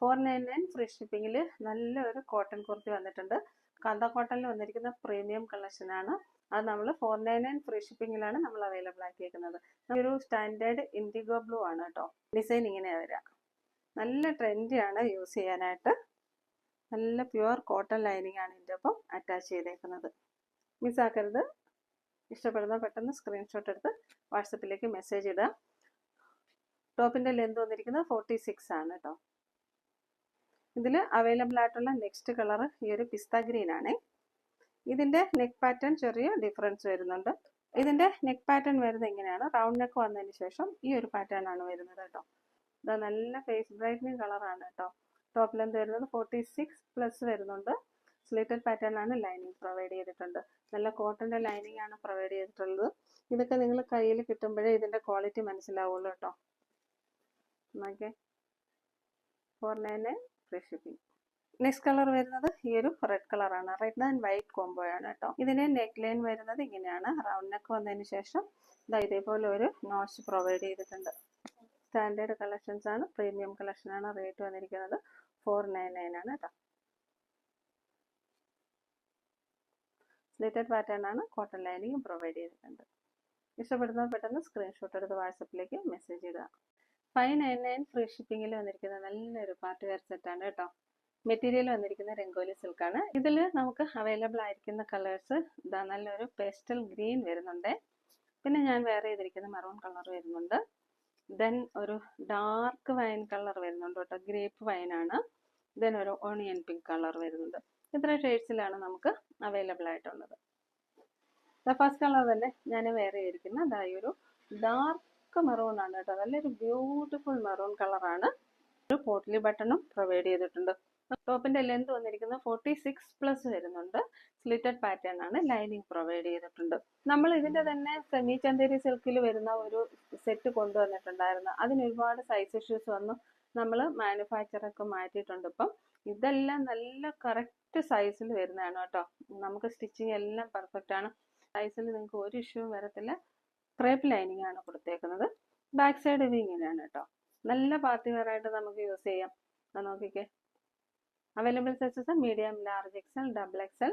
Four nine nine free ഷിപ്പിങ്ങിൽ നല്ലൊരു cotton kurti വന്നിട്ടുണ്ട്. കാന്ത കോട്ടണിൽ വന്നിരിക്കുന്ന പ്രീമിയം കളക്ഷനാണ് അത് നമ്മൾ ഫോർ നയൻ നയൻ ഫ്രീ ഷിപ്പിങ്ങിലാണ് നമ്മൾ അവൈലബിൾ ആക്കിയേക്കുന്നത്. ഒരു സ്റ്റാൻഡേർഡ് ഇൻഡിഗോ ബ്ലൂ ആണ് കേട്ടോ ഡിസൈൻ ഇങ്ങനെയാണ് വരിക. നല്ല ട്രെൻഡിയാണ് യൂസ് ചെയ്യാനായിട്ട്. നല്ല പ്യുവർ കോട്ടൺ ലൈനിങ് ആണ് ഇതിന്റെ ഒപ്പം അറ്റാച്ച് ചെയ്തേക്കുന്നത്. മിസ്സാക്കരുത് ഇഷ്ടപ്പെടുന്ന പെട്ടെന്ന് സ്ക്രീൻഷോട്ട് എടുത്ത് വാട്സപ്പിലേക്ക് മെസ്സേജ് ഇടുക. ടോപ്പിന്റെ ലെന്ത് വന്നിരിക്കുന്നത് ഫോർട്ടി സിക്സ് ആണ് കേട്ടോ ഇതിൽ അവൈലബിൾ ആയിട്ടുള്ള നെക്സ്റ്റ് കളർ ഈ ഒരു പിസ്ത ഗ്രീൻ ആണേ. ഇതിന്റെ നെക്ക് പാറ്റേൺ ചെറിയ ഡിഫറൻസ് വരുന്നുണ്ട്. ഇതിന്റെ നെക്ക് പാറ്റേൺ വരുന്നത് എങ്ങനെയാണ്? റൗണ്ട് നെക്ക് വന്നതിന് ശേഷം ഈ ഒരു പാറ്റേൺ ആണ് വരുന്നത് കേട്ടോ. ഇത് നല്ല ഫേസ് ബ്രൈറ്റനിങ് കളറാണ് കേട്ടോ. ടോപ്പ് ലെന്ത് വരുന്നത് ഫോർട്ടി സിക്സ് പ്ലസ് വരുന്നുണ്ട്. സ്ലിറ്റഡ് പാറ്റേൺ ആണ് ലൈനിങ് പ്രൊവൈഡ് ചെയ്തിട്ടുണ്ട്. നല്ല കോട്ടന്റെ ലൈനിങ് ആണ് പ്രൊവൈഡ് ചെയ്തിട്ടുള്ളത്. ഇതൊക്കെ നിങ്ങൾ കയ്യിൽ കിട്ടുമ്പോഴേ ഇതിന്റെ ക്വാളിറ്റി മനസ്സിലാവുള്ളൂ കേട്ടോ. Okay four nine nine shipping next colour വരുന്നത് ഈ ഒരു റെഡ് കളറാണ് റെഡ് ആൻഡ് വൈറ്റ് കോംബോ ആണ് കേട്ടോ. ഇതിന് നെക്ക് ലൈൻ വരുന്നത് ഇങ്ങനെയാണ്. റൗണ്ട് നെക്ക് വന്നതിന് ശേഷം ഇതാ ഇതേപോലെ ഒരു നോച്ച് പ്രൊവൈഡ് ചെയ്തിട്ടുണ്ട്. സ്റ്റാൻഡേർഡ് കളക്ഷൻസ് ആണ്. പ്രീമിയം കളക്ഷൻ ആണ് റേറ്റ് വന്നിരിക്കുന്നത് ഫോർ നയൻ നയൻ ആണ് കേട്ടോ. സ്ലിറ്റഡ് പാറ്റേൺ ആണ് കോട്ടൺ ലൈനിങ് പ്രൊവൈഡ് ചെയ്തിട്ടുണ്ട്. ഇഷ്ടപ്പെടുന്നവർ പെട്ടെന്ന് സ്ക്രീൻഷോട്ട് എടുത്ത് വാട്സപ്പിലേക്ക് മെസ്സേജ് ഇടുക. ഫൈവ് നയൻ നയൻ ഫ്രീ ഷിപ്പിങ്ങിൽ വന്നിരിക്കുന്ന നല്ലൊരു പാർട്ടി വെയർ സെറ്റാണ് കേട്ടോ. മെറ്റീരിയൽ വന്നിരിക്കുന്ന രംഗോലി സിൽക്കാണ് ഇതിൽ നമുക്ക് അവൈലബിൾ ആയിരിക്കുന്ന കളേഴ്സ് ഇതാ നല്ലൊരു പേസ്റ്റൽ ഗ്രീൻ വരുന്നുണ്ട്. പിന്നെ ഞാൻ വേറെ ചെയ്തിരിക്കുന്ന മെറൂൺ കളർ വരുന്നുണ്ട്. ദെൻ ഒരു ഡാർക്ക് വൈൻ കളർ വരുന്നുണ്ട് കേട്ടോ. ഗ്രേപ്പ് ആണ്. ദെൻ ഒരു ഓണിയൻ പിങ്ക് കളർ വരുന്നുണ്ട്. ഇത്ര ഷെയ്ഡ്സിലാണ് നമുക്ക് അവൈലബിൾ ആയിട്ടുള്ളത്. ഫസ്റ്റ് കളർ തന്നെ ഞാൻ വേറെ ചെയ്തിരിക്കുന്ന അതായത് ഒരു ഡാർക്ക് മെറൂൺ ആണ് കേട്ടോ. നല്ലൊരു ബ്യൂട്ടിഫുൾ മെറൂൺ കളറാണ് ഒരു പോർട്ടലി ബട്ടണും പ്രൊവൈഡ് ചെയ്തിട്ടുണ്ട്. ടോപ്പിന്റെ ലെന്ത് വന്നിരിക്കുന്നത് ഫോർട്ടി സിക്സ് പ്ലസ് വരുന്നുണ്ട്. സ്ലിറ്റഡ് പാറ്റേൺ ആണ് ലൈനിങ് പ്രൊവൈഡ് ചെയ്തിട്ടുണ്ട്. നമ്മൾ ഇതിന്റെ തന്നെ സെമി ചന്തേരി സിൽക്കിൽ വരുന്ന ഒരു സെറ്റ് കൊണ്ടുവന്നിട്ടുണ്ടായിരുന്നു. അതിന് ഒരുപാട് സൈസ് ഇഷ്യൂസ് വന്നു. നമ്മൾ മാനുഫാക്ചറൊക്കെ മാറ്റിയിട്ടുണ്ട് ഇപ്പം. ഇതെല്ലാം നല്ല കറക്റ്റ് സൈസിൽ വരുന്നതാണ് കേട്ടോ. നമുക്ക് സ്റ്റിച്ചിങ് എല്ലാം പെർഫെക്റ്റ് ആണ്. സൈസിൽ നിങ്ങൾക്ക് ഒരു ഇഷ്യൂവും വരത്തില്ല. ക്രേപ്പ് ലൈനിങ് ആണ് കൊടുത്തേക്കുന്നത്. ബാക്ക് സൈഡ് ഇത് ഇങ്ങനെയാണ് കേട്ടോ. നല്ല പാർട്ടി വെയർ ആയിട്ട് നമുക്ക് യൂസ് ചെയ്യാം. അത് നോക്കിക്കേ. Available sizes medium large XL double XL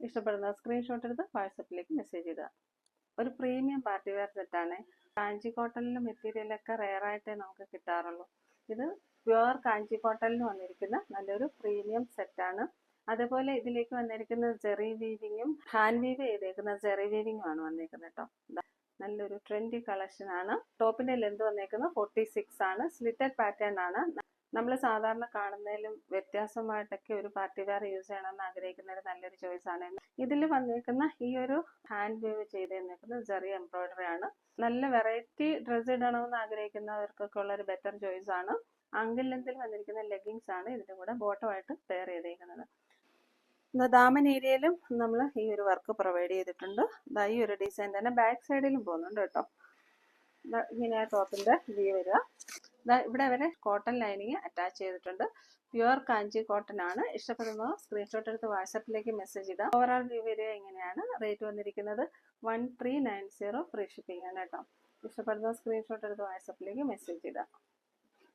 ഇഷ്ടപ്പെടുന്ന സ്ക്രീൻഷോട്ട് എടുത്ത് വാട്സപ്പിലേക്ക് മെസ്സേജ് ചെയ്യുക ഒരു പ്രീമിയം പാർട്ടി വെയർ സെറ്റാണ് കാഞ്ചി കോട്ടണിലും മെറ്റീരിയലൊക്കെ റെയറായിട്ടേ നമുക്ക് കിട്ടാറുള്ളൂ. ഇത് പ്യുവർ കാഞ്ചി കോട്ടണിൽ വന്നിരിക്കുന്ന നല്ലൊരു പ്രീമിയം സെറ്റാണ് അതേപോലെ ഇതിലേക്ക് വന്നിരിക്കുന്ന ജെറി വീവിങ്ങും ഹാൻഡ് വീവ് ചെയ്തേക്കുന്ന ജെറി വീവിങ്ങും ആണ് വന്നിരിക്കുന്നത് കേട്ടോ. നല്ലൊരു ട്രെൻഡി കളക്ഷൻ ആണ്. ടോപ്പിന്റെ ലെന്ത് വന്നേക്കുന്നത് ഫോർട്ടി സിക്സ് ആണ്. സ്ലിറ്റഡ് പാറ്റേൺ ആണ്. നമ്മൾ സാധാരണ കാണുന്നതിലും വ്യത്യാസമായിട്ടൊക്കെ ഒരു പാർട്ടി വെയർ യൂസ് ചെയ്യണമെന്ന് ആഗ്രഹിക്കുന്ന ഒരു നല്ലൊരു ചോയ്സ് ആണ്. ഇതിൽ വന്നിരിക്കുന്ന ഈ ഒരു ഹാൻഡ് വേവ് ചെയ്ത് തന്നേക്കുന്നത് ജെറി എംബ്രോയിഡറി ആണ്. നല്ല വെറൈറ്റി ഡ്രസ്സ് ഇടണമെന്ന് ആഗ്രഹിക്കുന്നവർക്കൊക്കെ ഉള്ള ഒരു ബെറ്റർ ചോയ്സ് ആണ്. അങ്കിൾ ലെന്തിൽ വന്നിരിക്കുന്ന ലെഗിങ്സ് ആണ് ഇതിന്റെ കൂടെ ബോട്ടമായിട്ട് പെയർ ചെയ്തേക്കുന്നത്. ദാമൻ ഏരിയയിലും നമ്മൾ ഈ ഒരു വർക്ക് പ്രൊവൈഡ് ചെയ്തിട്ടുണ്ട്. ദാ ഈ ഒരു ഡിസൈൻ തന്നെ ബാക്ക് സൈഡിലും പോകുന്നുണ്ട് കേട്ടോ. ഇങ്ങനെ ടോപ്പിന്റെ വ്യൂ വരിക. ഇവിടെ വരെ കോട്ടൺ ലൈനിങ് അറ്റാച്ച് ചെയ്തിട്ടുണ്ട്. പ്യുവർ കാഞ്ചി കോട്ടൺ ആണ്. ഇഷ്ടപ്പെടുന്നവർ സ്ക്രീൻഷോട്ട് എടുത്ത് വാട്സപ്പിലേക്ക് മെസ്സേജ് ഇടാം. ഓവറോൾ വ്യൂ വരിക എങ്ങനെയാണ് റേറ്റ് വന്നിരിക്കുന്നത് one three nine zero free shipping ആണ് കേട്ടോ. ഇഷ്ടപ്പെടുന്ന സ്ക്രീൻഷോട്ട് എടുത്ത് വാട്സപ്പിലേക്ക് മെസ്സേജ് ഇടാം.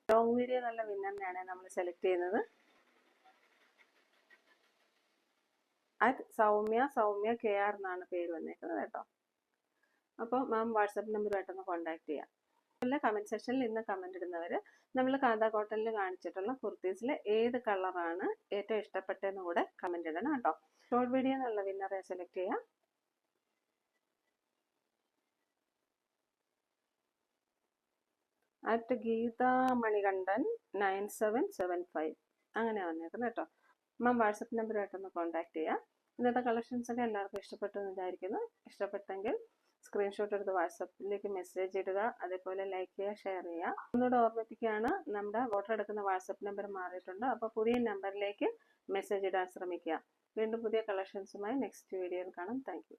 ലോങ് വീഡിയോ നല്ല വിന്നറിനെയാണ് നമ്മൾ സെലക്ട് ചെയ്യുന്നത്. At Soumya Soumya K R എന്നാണ് പേര് വന്നേക്കുന്നത് കേട്ടോ. അപ്പോൾ മാം വാട്സപ്പ് നമ്പറുമായിട്ടൊന്ന് കോൺടാക്ട് ചെയ്യാം. അതുപോലെ കമന്റ് സെക്ഷനിൽ ഇന്ന് കമന്റ് ഇടുന്നവർ നമ്മൾ കാന്ത കോട്ടണിൽ കാണിച്ചിട്ടുള്ള കുർത്തീസിൽ ഏത് കളറാണ് ഏറ്റവും ഇഷ്ടപ്പെട്ടതെന്ന് കൂടെ കമന്റ് ഇടണം കേട്ടോ. ഷോർട്ട് വീഡിയോ എന്നുള്ള വിന്നറെ സെലക്ട് ചെയ്യാം. At Geetha Manikandan nine seven seven five അങ്ങനെ വന്നേക്കുന്നത് കേട്ടോ. മാം വാട്സപ്പ് നമ്പറുമായിട്ടൊന്ന് കോൺടാക്ട് ചെയ്യാം. ഇന്നത്തെ കളക്ഷൻസ് ഒക്കെ എല്ലാവർക്കും ഇഷ്ടപ്പെട്ടു വിചാരിക്കുന്നു. ഇഷ്ടപ്പെട്ടെങ്കിൽ സ്ക്രീൻഷോട്ട് എടുത്ത് വാട്സപ്പിലേക്ക് മെസ്സേജ് ഇടുക അതേപോലെ ലൈക്ക് ചെയ്യുക ഷെയർ ചെയ്യുക. ഒന്നുകൂടെ ഓർമ്മിപ്പിക്കുകയാണ് നമ്മുടെ വോട്ടർ എടുക്കുന്ന വാട്സപ്പ് നമ്പർ മാറിയിട്ടുണ്ട്. അപ്പോൾ പുതിയ നമ്പറിലേക്ക് മെസ്സേജ് ഇടാൻ ശ്രമിക്കുക. വീണ്ടും പുതിയ കളക്ഷൻസുമായി നെക്സ്റ്റ് വീഡിയോയിൽ കാണാം. താങ്ക്